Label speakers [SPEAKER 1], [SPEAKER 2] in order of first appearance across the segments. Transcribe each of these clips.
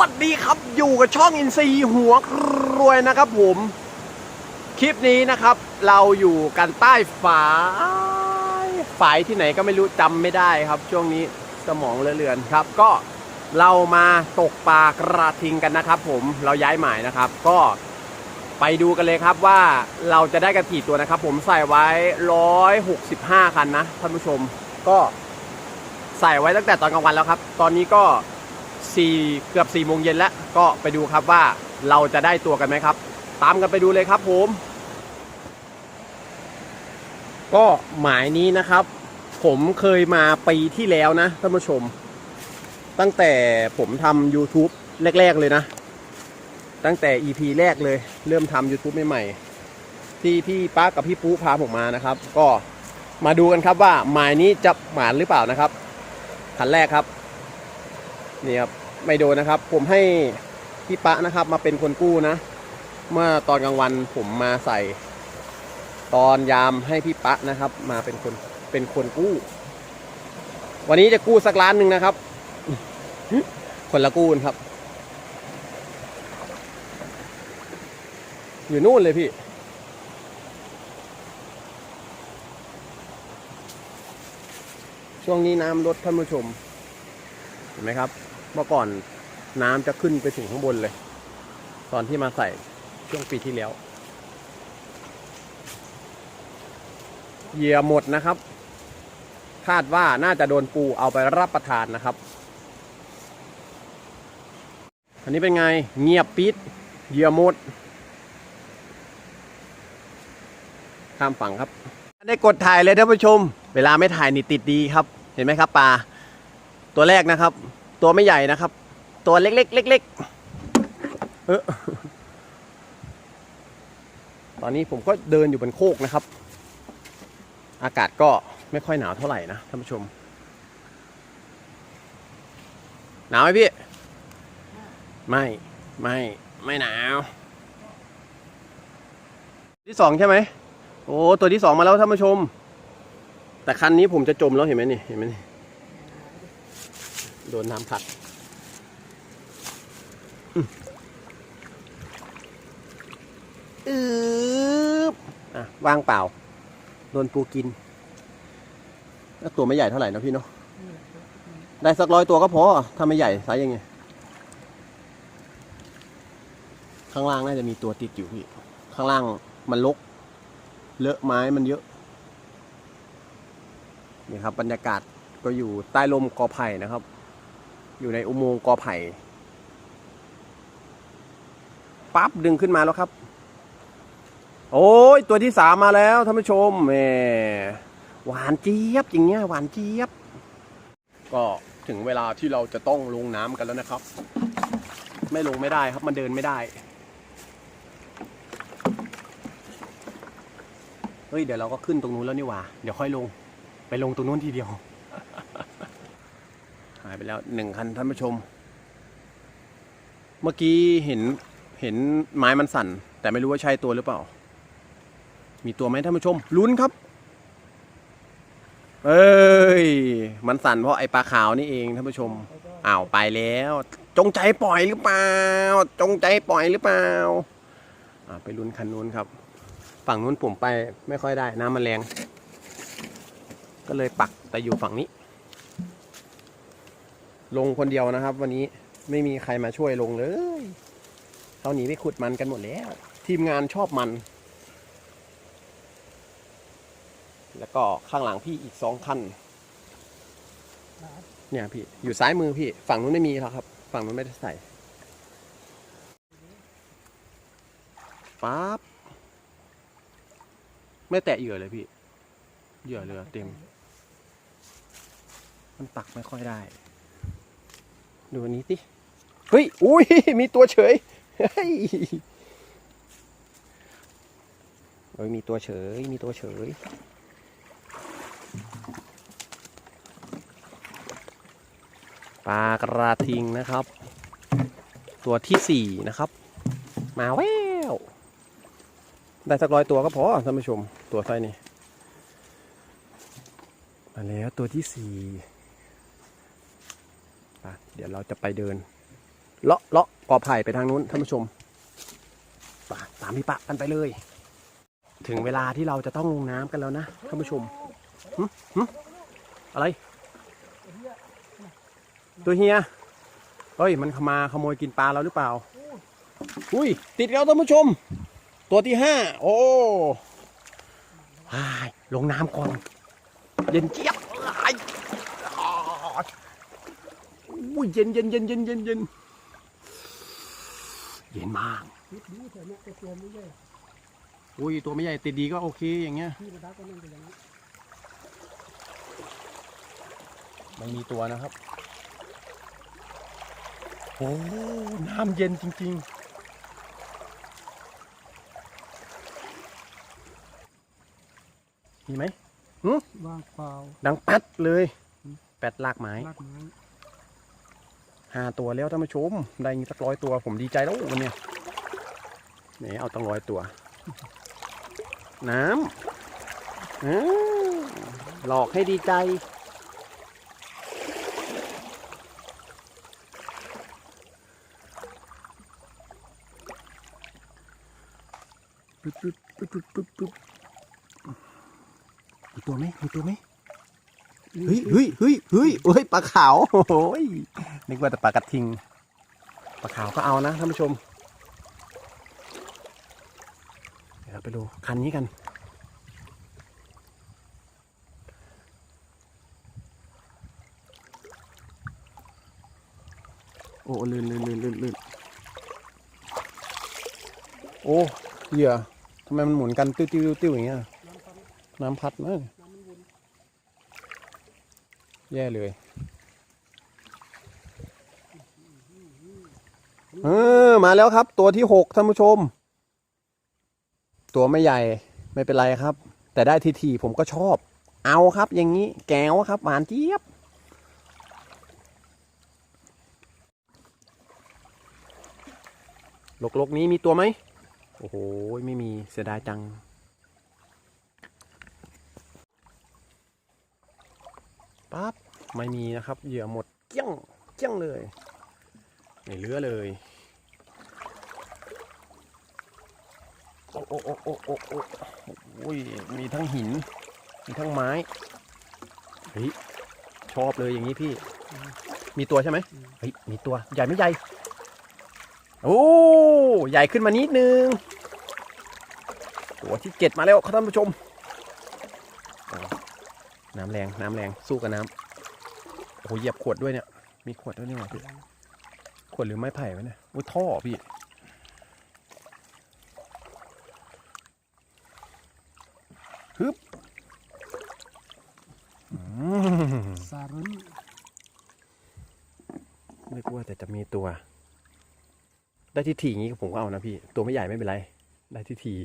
[SPEAKER 1] วัสดีครับอยู่กับช่องอินซีหัวรวยนะครับผม คลิปนี้นะครับ เราอยู่กันใต้ฝายฝายที่ไหนก็ไม่รู้จำไม่ได้ครับ ช่วงนี้สมองเลอะเลือนครับ ก็เรามาตกปลากระทิงกันนะครับ ผมเราย้ายหมายนะครับ ก็ไปดูกันเลยครับว่าเราจะได้กันกี่ตัวนะครับ ผมใส่ไว้ 165 คันนะท่านผู้ชม ก็ใส่ไว้ตั้งแต่ตอนกลางวันแล้วครับ ตอนนี้ก็ สี่เกือบ4ี่โมงเย็นแล้ว ก็ไปดูครับว่าเราจะได้ตัวกันไหมครับ ตามกันไปดูเลยครับผม ก็หมายนี้นะครับ ผมเคยมาปีที่แล้วนะท่านผู้ชม ตั้งแต่ผมทำ YouTube แรก ๆ เลยนะ ตั้งแต่ EP แรกเลย เริ่มทำ YouTube ใหม่ๆที่พี่ป้ากับพี่ปูพาผมมานะครับ ก็มาดูกันครับว่าหมายนี้จะหมานหรือเปล่านะครับคันแรกครับ นี่ครับไม่โดนนะครับ ผมให้พี่ปะนะครับ มาเป็นคนกู้นะ เมื่อตอนกลางวันผมมาใส่ ตอนยามให้พี่ปะนะครับ มาเป็นคนเป็นคนกู้ วันนี้จะกู้สักล้านหนึ่งนะครับ คนละกู้ครับ อยู่นู่นเลยพี่ช่วงนี้น้ำลดท่านผู้ชม เห็นไหมครับ เมื่อก่อนน้ำจะขึ้นไปถึงข้างบนเลย ตอนที่มาใส่ช่วงปีที่แล้วเหยื่อหมดนะครับ คาดว่าน่าจะโดนปูเอาไปรับประทานนะครับ อันนี้เป็นไงเงียบปิดเหยื่อหมด ข้ามฝั่งครับ ได้กดถ่ายเลยท่านผู้ชม เวลาไม่ถ่ายนี่ติดดีครับ เห็นไหมครับปลาตัวแรกนะครับ ตัวไม่ใหญ่นะครับ ตัวเล็กๆเล็กๆเออตอนนี้ผมก็เดินอยู่บนโคกนะครับ อากาศก็ไม่ค่อยหนาวเท่าไหร่นะท่านผู้ชม หนาวไหมพี่ ไม่ไม่ไม่หนาว ที่สองใช่ไหมโอ้ตัวที่สองมาแล้วท่านผู้ชม แต่คันนี้ผมจะจมแล้วเห็นไหมนี่เห็นไหมนี่ โดนน้ำผัดอืบอะว่างเปล่า โดนปูกิน แล้วตัวไม่ใหญ่เท่าไหร่นะพี่เนาะ ได้สักร้อยตัวก็พอ ถ้าไม่ใหญ่ไซส์ยังไง ข้างล่างน่าจะมีตัวติดอยู่พี่ ข้างล่างมันลก เลอะไม้มันเยอะ นี่ครับบรรยากาศก็อยู่ใต้ลมกอไผ่นะครับ อยู่ในอุโมงค์กอไผ่ปั๊บดึงขึ้นมาแล้วครับ โอ้ยตัวที่สามมาแล้วท่านผู้ชมแหมหวานเจี๊ยบอย่างเงี้ยหวานเจี๊ยบ ก็ถึงเวลาที่เราจะต้องลงน้ำกันแล้วนะครับ ไม่ลงไม่ได้ครับมันเดินไม่ได้เฮ้ยเดี๋ยวเราก็ขึ้นตรงนู้นแล้วนี่หว่า เดี๋ยวค่อยลง ไปลงตรงนู้นทีเดียวายไปแล้วหนึ่งคันท่านผู้ชม เมื่อกี้เห็นเห็นไม้มันสั่น แต่ไม่รู้ว่าใช่ตัวหรือเปล่า มีตัวไหมท่านผู้ชมลุ้นครับ เอ้ย มันสั่นเพราะไอปลาขาวนี่เองท่านผู้ชมอ้าวไปแล้ว จงใจปล่อยหรือเปล่า จงใจปล่อยหรือเปล่าอ่าไปลุ้นคันนู้นครับ ฝั่งนู้นผมไปไม่ค่อยได้น้ำมันแรง ก็เลยปักแต่อยู่ฝั่งนี้ ลงคนเดียวนะครับ วันนี้ไม่มีใครมาช่วยลงเลยเขาหนีไปขุดมันกันหมดแล้ว ทีมงานชอบมัน แล้วก็ข้างหลังพี่อีกสองคันเนี่ยพี่อยู่ซ้ายมือพี่ ฝั่งนู้นไม่มีแล้วครับ ฝั่งนู้นไม่ได้ใส่ปั๊บไม่แตะเหยื่อเลยพี่ เหยื่อเรือเต็ม มันตักไม่ค่อยได้ ดูอันนี้สิเฮ้ยอุ้ยมีตัวเฉยเฮ้ยเฮ้ยมีตัวเฉย มีตัวเฉย ปลากระทิงนะครับ ตัวที่สี่นะครับ มาแววได้สักร้อยตัวก็พอท่านผู้ชม ตัวไซส์นี้มาแล้วตัวที่สี่ เดี๋ยวเราจะไปเดิน เลาะเลาะกอไผ่ไปทางนู้นท่านผู้ชมไปตามพี่ปะกันไปเลย ถึงเวลาที่เราจะต้องลงน้ำกันแล้วนะท่านผู้ชมหึหึอะไร ตัวเฮียเฮ้ย มันขมาขโมยกินปลาเราหรือเปล่า อุ้ย ติดแล้วท่านผู้ชม ตัวที่ห้าโอ้ยลงน้ำก่อน เย็นเจี๊ยบอ้ายอ้าว อุ้ยเย็นเย็นเย็นเย็นเย็นเย็นเย็นมาก
[SPEAKER 2] นิดนี้เถอะเนี่ยแต่ตัวไม่ใหญ่
[SPEAKER 1] อุ้ยตัวไม่ใหญ่ติดดีก็โอเคอย่างเงี้ย
[SPEAKER 2] ที่ระดับก็นั่นเป็นอย่างนี้
[SPEAKER 1] ไม่มีตัวนะครับโอ้น้ำเย็นจริง ๆมีไหม
[SPEAKER 2] ว่างเปล่า
[SPEAKER 1] ดังแป๊ดเลย แป๊ดลากไม้
[SPEAKER 2] ลากไม้
[SPEAKER 1] ห้าตัวแล้วท่านผู้ชมได้สักร้อยตัวผมดีใจแล้ววันเนี้ยนี่เอาตั้งร้อยตัว น้ำอ้าวหลอกให้ดีใจปึ๊บปึ๊บปึ๊บปึ๊บปึ๊บปึ๊บมีตัวไหมมีตัวไหมเฮ้ยเฮ้ยเฮ้ยเฮ้ยเฮ้ยปลาขาวโอ้ย นึกว่าแต่ปลากระทิงปลาขาวก็เอานะท่านผู้ชม เดี๋ยวเราไปดูคันนี้กัน โอ้ลื่นลื่นลื่นลื่นลื่นโอ้เหยื่อทำไมมันหมุนกันติ้วติ้วติ้วอย่างเงี้ย
[SPEAKER 2] น้ำพั
[SPEAKER 1] ดนะ
[SPEAKER 2] น้ำมันวน
[SPEAKER 1] แย่เลย เออ มาแล้วครับ ตัวที่หกท่านผู้ชม ตัวไม่ใหญ่ไม่เป็นไรครับ แต่ได้ทีทีผมก็ชอบ เอาครับ อย่างนี้แก้วครับหวานเจี๊ยบลกลกๆนี้มีตัวไหมโอ้โหไม่มีเสียดายจังปั๊บไม่มีนะครับ เหยื่อหมดเกี้ยงเกี้ยงเลย ไม่เหลือเลย อ้โอ้โอ้โอ้โอ้โอ้โอ้ยมีทั้งหิน มีทั้งไม้เฮ้ยชอบเลยอย่างนี้พี่ มีตัวใช่ไหมเฮ้ยมีตัวใหญ่ไม่ใหญ่โอ้ใหญ่ขึ้นมานิดนึงตัวที่เจ็ดมาแล้วครับท่านผู้ชมโอ้น้ำแรงน้ำแรงสู้กับน้ำโอ้โหเหยียบขวดด้วยเนี่ย มีขวดด้วยนี่หว่าพี่ขวดหรือไม้ไผ่วะเนี่ยอุ้ยท่อพี่ ฮึบอืม
[SPEAKER 2] สารุน
[SPEAKER 1] ไม่กลัวแต่จะมีตัว ได้ที่ถี่อย่างงี้ผมก็เอานะพี่ ตัวไม่ใหญ่ไม่เป็นไร ได้ที่ถี่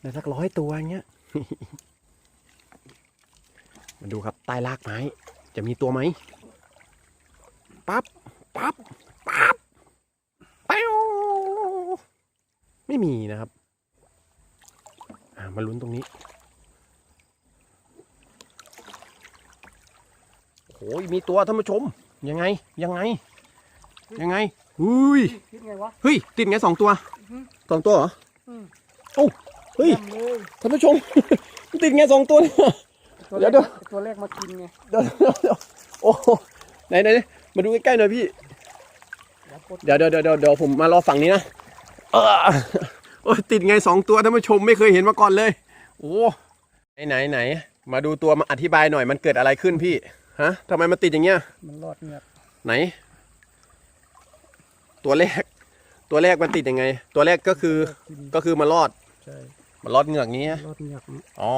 [SPEAKER 1] ได้สักร้อยตัวอย่างเงี้ยมาดูครับใต้รากไม้ จะมีตัวไหมปั๊บปั๊บปั๊บเป้วไม่มีนะครับอ่า มาลุ้นตรงนี้โอ้ยมีตัวท่านผู้ชม ยังไง ยังไง ยังไงอุ้ย
[SPEAKER 2] คิดไงวะ
[SPEAKER 1] เฮ้ย ติดไงสองตัว
[SPEAKER 2] อือฮึ
[SPEAKER 1] สองตัวเหรอ
[SPEAKER 2] อืม
[SPEAKER 1] โอ้เฮ้ย
[SPEAKER 2] แจ่มเลย
[SPEAKER 1] ท่านผู้ชม ติดไงสองตัวเนี่ย
[SPEAKER 2] ตัว
[SPEAKER 1] เดี๋
[SPEAKER 2] แร
[SPEAKER 1] ยว
[SPEAKER 2] กตัวแรกมากินไง
[SPEAKER 1] เดี๋ยวเดี๋ยวเดี๋ยวโอ้ไหนไหนไหนมาดูใกล้ๆหน่อยพี่
[SPEAKER 2] แล้วกด
[SPEAKER 1] เดี๋ยวเดี๋ยวเดี๋ยวเดี๋ยวเดี๋ยวผมมารอฝั่งนี้นะเออโอ้ยติดไงสองตัวท่านผู้ชมไม่เคยเห็นมาก่อนเลย โอ้ไหนไหนไหนมาดูตัวมาอธิบายหน่อยมันเกิดอะไรขึ้นพี่ฮะทำไมมันติดอย่างเงี้ย
[SPEAKER 2] มันรอดเงือก
[SPEAKER 1] ไหน ตัวแรก ตัวแรกมันติดยังไง ตัวแรกก็คือ
[SPEAKER 2] กิน
[SPEAKER 1] ก็คือมันรอด
[SPEAKER 2] ใช่
[SPEAKER 1] มันรอดเหงือกนี้
[SPEAKER 2] รอดเงือกนี่
[SPEAKER 1] อ๋อ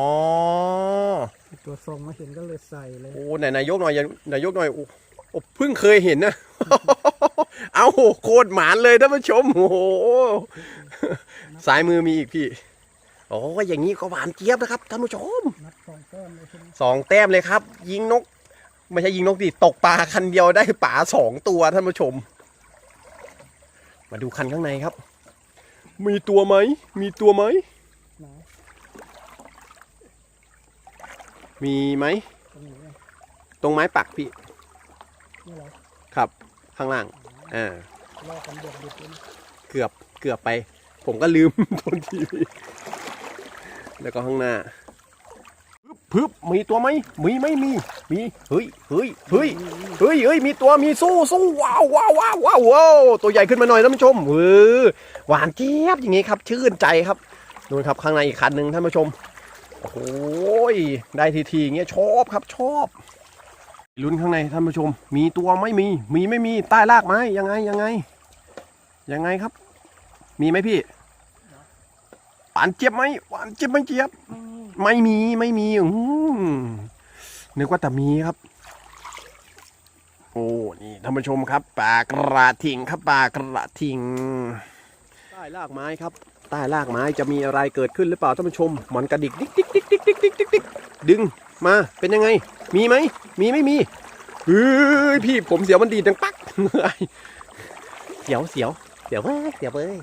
[SPEAKER 2] ตัวทรงมาเห็นก็เลยใส่เลย
[SPEAKER 1] โอ้ไหนนายยกหน่อยอย่านายยกหน่อยโอ้โอ้เพิ่งเคยเห็นนะ เอาโคตรหมานเลยท่านผู้ชมโอ้โหซ้ายมือมีอีกพี่โอ้อย่างนี้ก็หวานเจี๊ยบนะครับท่านผู้ช
[SPEAKER 2] ม
[SPEAKER 1] สองแต้มเลยครับ ยิงนก ไม่ใช่ยิงนกดิตกปลาคันเดียวได้ป่าสองตัวท่านผู้ชม มาดูคันข้างในครับ มีตัวไหม มีตัวไหม มีไหม
[SPEAKER 2] ตรงไหนอะ
[SPEAKER 1] ตรงไม้ปักพี่
[SPEAKER 2] นี่เหรอ
[SPEAKER 1] ครับ ข้างล่าง
[SPEAKER 2] อ๋อ
[SPEAKER 1] อ่า
[SPEAKER 2] รอกันเดือดเดือดเลยนะ
[SPEAKER 1] เกือบเกือบไป ผมก็ลืม โดนทีวีแล้วก็ข้างหน้าพึบพึบมีตัวไหมมีไม่มีมีเฮ้ยเฮ้ยเฮ้ยเฮ้ยเฮ้ยมีตัวมีสู้สู้ว้าวว้าวว้าวว้าวว้าวตัวใหญ่ขึ้นมาหน่อยท่านผู้ชมเออหวานเจี๊ยบอย่างงี้ครับ ชื่นใจครับนู่นครับข้างในอีกคันหนึ่งท่านผู้ชมโอ้โหยได้ทีทีอย่างเงี้ยชอบครับชอบ ลุ้นข้างในท่านผู้ชม มีตัวไม่มี มีไม่มีใต้รากไม้ยังไงยังไง ยังไงครับ มีไหมพี่หวานเจี๊ยบไหมหวานเจี๊ยบไหม่เจี๊ยบ ไม่มีไม่มีอืมนึกว่าแต่มีครับ โอ้นี่ท่านผู้ชมครับปลากระทิงครับปลากระทิงใต้รากไม้ครับใต้รากไม้จะมีอะไรเกิดขึ้นหรือเปล่าท่านผู้ชม มันกระดิกดิกดิกดิกดิกดิกดิกดิกดิกดึง มาเป็นยังไง มีไหมมีไม่มีเฮ้ยพี่ผมเสียวมันดีดดังปักเสียวเสียวเสียวเว้ยเสียวเว้ย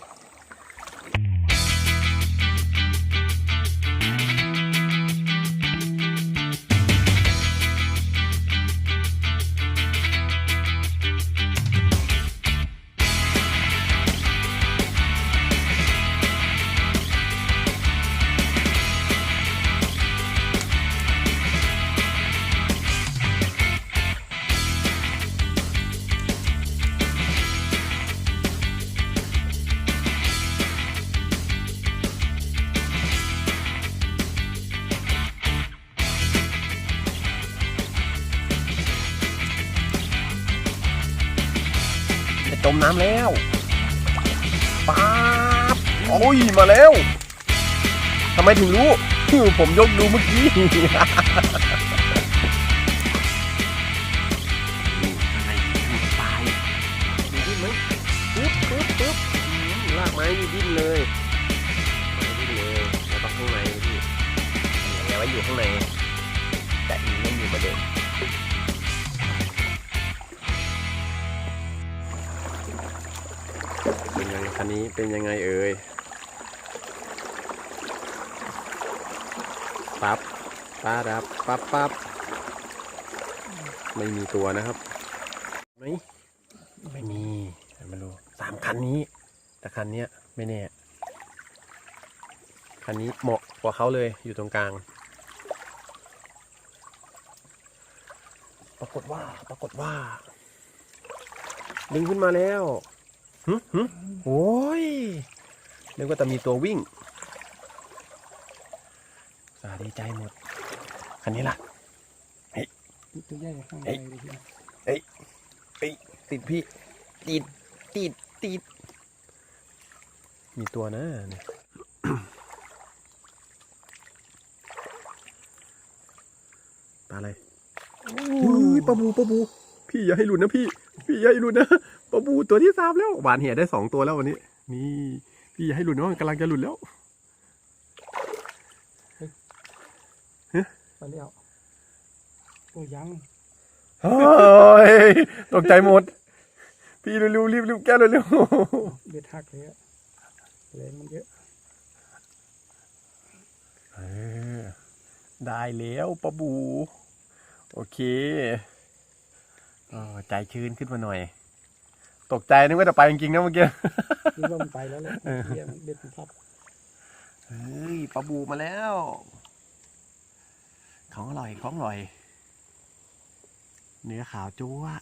[SPEAKER 1] มน้ำแล้วป๊าบโอ้ยมาแล้วทำไมถึงรู้ ผมยกดูเมื่อกี้ เป็นยังไงคันนี้เป็นยังไงเอ่ยปั๊บป้าดับปั๊บปั๊บไม่มีตัวนะครับไหมไม่มีไม่รู้สามคันนี้ แต่คันเนี้ยไม่แน่คันนี้เหมาะกว่าเขาเลยอยู่ตรงกลาง ปรากฏว่าปรากฏว่า ดึงขึ้นมาแล้ว หึหึโอ้ยนึกว่าจะมีตัววิ่งสาดีใจหมด คันนี้ล่ะ
[SPEAKER 2] มีตัวใหญ่ข้างใน
[SPEAKER 1] เอ้ย
[SPEAKER 2] เลยพี่
[SPEAKER 1] เอ้ยติดพี่ ติด ติด ติด มีตัวนะเนี่ยปลาอะไรอุ้ยปลาบูปลาบู พี่อย่าให้หลุดนะพี่ พี่อย่าให้หลุดนะ ปลาบูตัวที่สามแล้วหวานเหี่ยได้สองตัวแล้ววันนี้ นี่พี่อย่าให้หลุดนะมันกำลังจะหลุดแล้ว
[SPEAKER 2] ไปแล้วโอ้ยัง
[SPEAKER 1] เฮ้ยตกใจหมด พี่เร็วๆรีบรีบแก้เร็ว
[SPEAKER 2] เบ็ดหักเลยอะแรงมันเยอะ
[SPEAKER 1] ๆเออได้แล้วปะบู โอเคเออใจชื้นขึ้นมาหน่อย ตกใจนึกว่าจะไปจริงๆนะเมื่อกี้
[SPEAKER 2] คิดว่ามันไปแล้วแหละเฮียมันเบ็ดมันพับ
[SPEAKER 1] เฮ้ยปลาบูมาแล้ว ของอร่อยของอร่อย เนื้อขาวจั๊วะ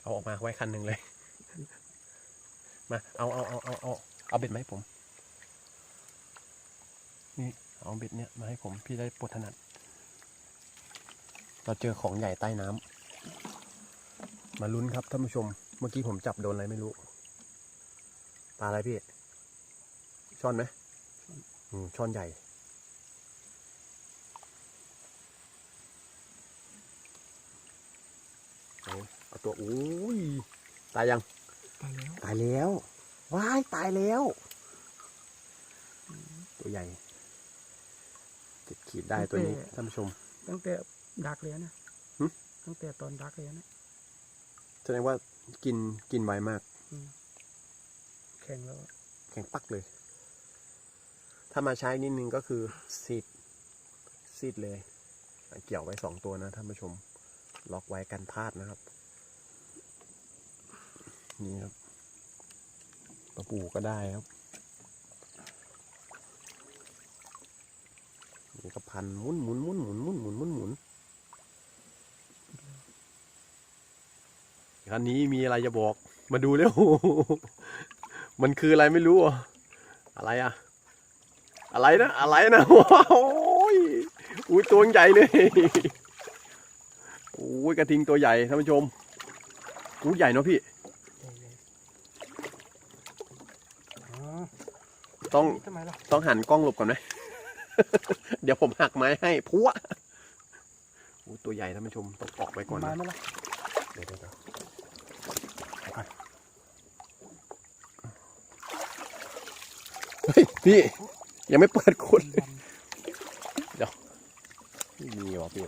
[SPEAKER 1] เอาออกมาไว้คันหนึ่งเลย มา เอาเอาเอาเอาเอาเอาเบ็ดมาให้ผม นี่เอาเบ็ดเนี้ยมาให้ผมพี่ได้ปลดถนัด เราเจอของใหญ่ใต้น้ำมาลุ้นครับท่านผู้ชม เมื่อกี้ผมจับโดนอะไรไม่รู้ปลาอะไรพี่ ช่อนไหมอืมช่อนใหญ่ เอาเอาตัวอุ้ยตายยัง
[SPEAKER 2] ไปแล้ว
[SPEAKER 1] ตายแล้วว้ายตายแล้ว ตัวใหญ่ เจ็ดขีดได้ตัวนี้ท่านผู้ชม
[SPEAKER 2] ตั้งแต่ดักเลยนะ
[SPEAKER 1] หึ
[SPEAKER 2] ตั้งแต่ตอนดักเลยนะ
[SPEAKER 1] แสดงว่ากินกินไวมาก
[SPEAKER 2] แข่งแล้วอะ
[SPEAKER 1] แข็งปักเลย ถ้ามาใช้นิดนึงก็คือซีดซีดเลย เกี่ยวไว้สองตัวนะท่านผู้ชม ล็อกไว้กันพลาดนะครับ นี่ครับปลาปูก็ได้ครับ นี่ก็ พันหมุนหมุนหมุนหมุนหมุนหมุนหมุนหมุนคันนี้มีอะไรจะบอก มาดูเร็ว มันคืออะไรไม่รู้อะอะไรอะ อะไรนะอะไรนะว้าวอุ้ยตัวใหญ่เลยโอ้ยกระทิงตัวใหญ่ท่านผู้ชมอู้ใหญ่เนาะพี่
[SPEAKER 2] อ๋อ
[SPEAKER 1] ต้อง
[SPEAKER 2] ทำไมล่ะ
[SPEAKER 1] ต้องหันกล้องหลบก่อนไหม เดี๋ยวผมหักไม้ให้พัวโอ้ตัวใหญ่ท่านผู้ชมต้องออกไปก่อน
[SPEAKER 2] มา
[SPEAKER 1] นะ
[SPEAKER 2] ไหมล่ะ
[SPEAKER 1] เดี๋ยวเดี๋ยวเดี๋ยวเอาก่อนเฮ้ยพี่ยังไม่เปิดคนเลยไม่มีวะพี่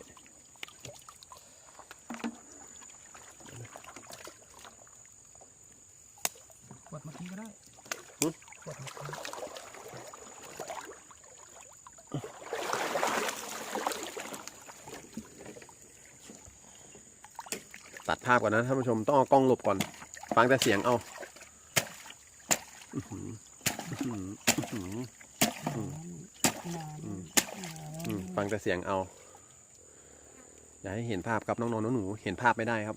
[SPEAKER 2] ขวดเมื่อกี้ก็ได้ขวดเมื่อกี้
[SPEAKER 1] ตัดภาพก่อนนะท่านผู้ชมต้องเอากล้องหลบก่อน ฟังแต่เสียงเอาฟังแต่เสียงเอา อย่าให้เห็นภาพครับน้องๆน้องหนูๆเห็นภาพไม่ได้ครับ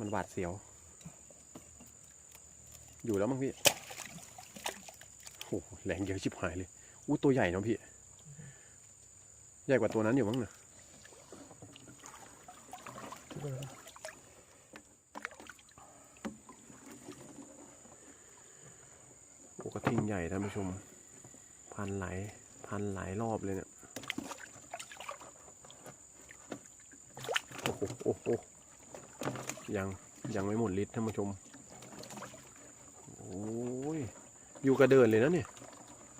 [SPEAKER 1] มันหวาดเสียว อยู่แล้วมั้งพี่โอ้โหแรงเยอะชิบหายเลยอู้ตัวใหญ่เนาะพี่ ใหญ่กว่าตัวนั้นอยู่มั้งเนอะ โอ้กระทิงใหญ่ท่านผู้ชม พันหลายพันหลายรอบเลยเนี่ย โอ้โหโอ้โหยังยังไม่หมดฤทธิ์ท่านผู้ชม โอ้ย อยู่กระเดินเลยนะเนี่ย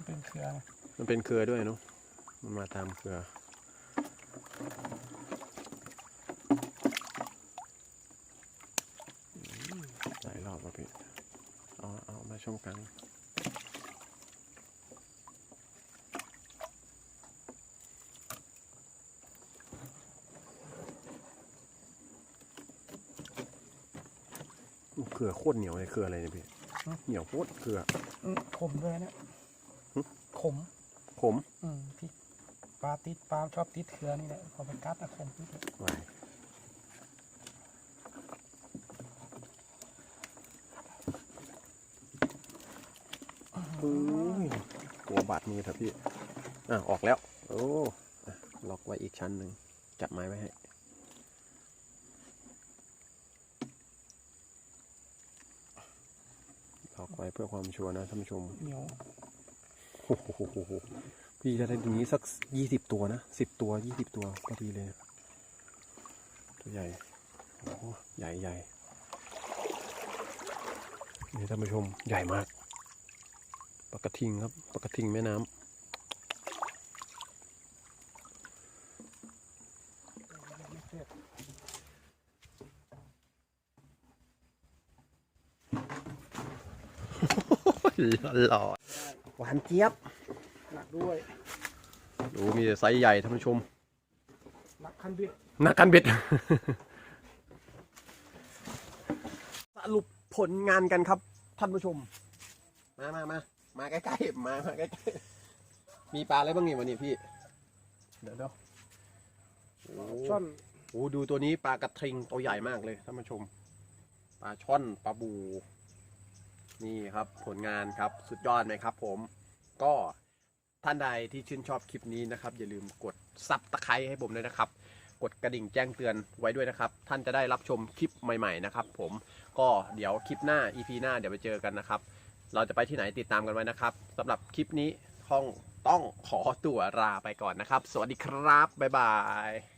[SPEAKER 2] เป็นเครือ
[SPEAKER 1] มันเป็นเครือด้วยเนาะ มันมาตามเครืออืมหลายรอบแล้วพี่ เอา เอามาช่องกลางอู้เครือโคตรเหนียวเลยเครืออะไรเนี่ยพี่เหนียวโคตรเครือ
[SPEAKER 2] อืมขมด้วยเนี่ย
[SPEAKER 1] หึ
[SPEAKER 2] ขม
[SPEAKER 1] ขม
[SPEAKER 2] อืมที่ปลาติดปลาชอบติดเครือนี่แหละพอไปกัดอะขมนิดเดียว
[SPEAKER 1] ไวายอุ้ย กลัวบาดมือเถอะพี่ อะ ออกแล้ว โอ้อะล็อกไว้อีกชั้นหนึ่ง จับไม้ไว้ให้ ล็อกไว้เพื่อความชัวร์นะท่านผู้ชม
[SPEAKER 2] เหนียว
[SPEAKER 1] โอ้โหพี่จะได้ตรงนี้สักยี่สิบตัวนะสิบตัวยี่สิบตัวพอดีเลย ตัวใหญ่โอ้โหใหญ่ใหญ่นี่ท่านผู้ชมใหญ่มาก ปลากระทิงครับปลากระทิงแม่น้ำ
[SPEAKER 2] ไม่เจ็บ
[SPEAKER 1] หล่อหวานเจี๊ยบ
[SPEAKER 2] หนักด้วย
[SPEAKER 1] ดูมีแต่ไซส์ใหญ่ท่านผู้ชม
[SPEAKER 2] หนักคันบิด
[SPEAKER 1] นักการเบ็ด สรุปผลงานกันครับท่านผู้ชม มามามา มาใกล้ๆมามาใกล้ๆมีปลาอะไรบ้างนี่วันนี้พี่เดี๋ยวเดี๋ยวโอ้
[SPEAKER 2] ช่อน
[SPEAKER 1] โหดูตัวนี้ปลากระทิงตัวใหญ่มากเลยท่านผู้ชม ปลาช่อนปลาบู นี่ครับผลงานครับสุดยอดไหมครับ ผมก็ท่านใดที่ชื่นชอบคลิปนี้นะครับ อย่าลืมกดซับตะไคร้ให้ผมด้วยนะครับ กดกระดิ่งแจ้งเตือนไว้ด้วยนะครับ ท่านจะได้รับชมคลิปใหม่ ๆ นะครับ ผมก็เดี๋ยวคลิปหน้า EP หน้าเดี๋ยวไปเจอกันนะครับ เราจะไปที่ไหนติดตามกันไว้นะครับสำหรับคลิปนี้ห้องต้องขอตัวลาไปก่อนนะครับ สวัสดีครับ บ๊ายบาย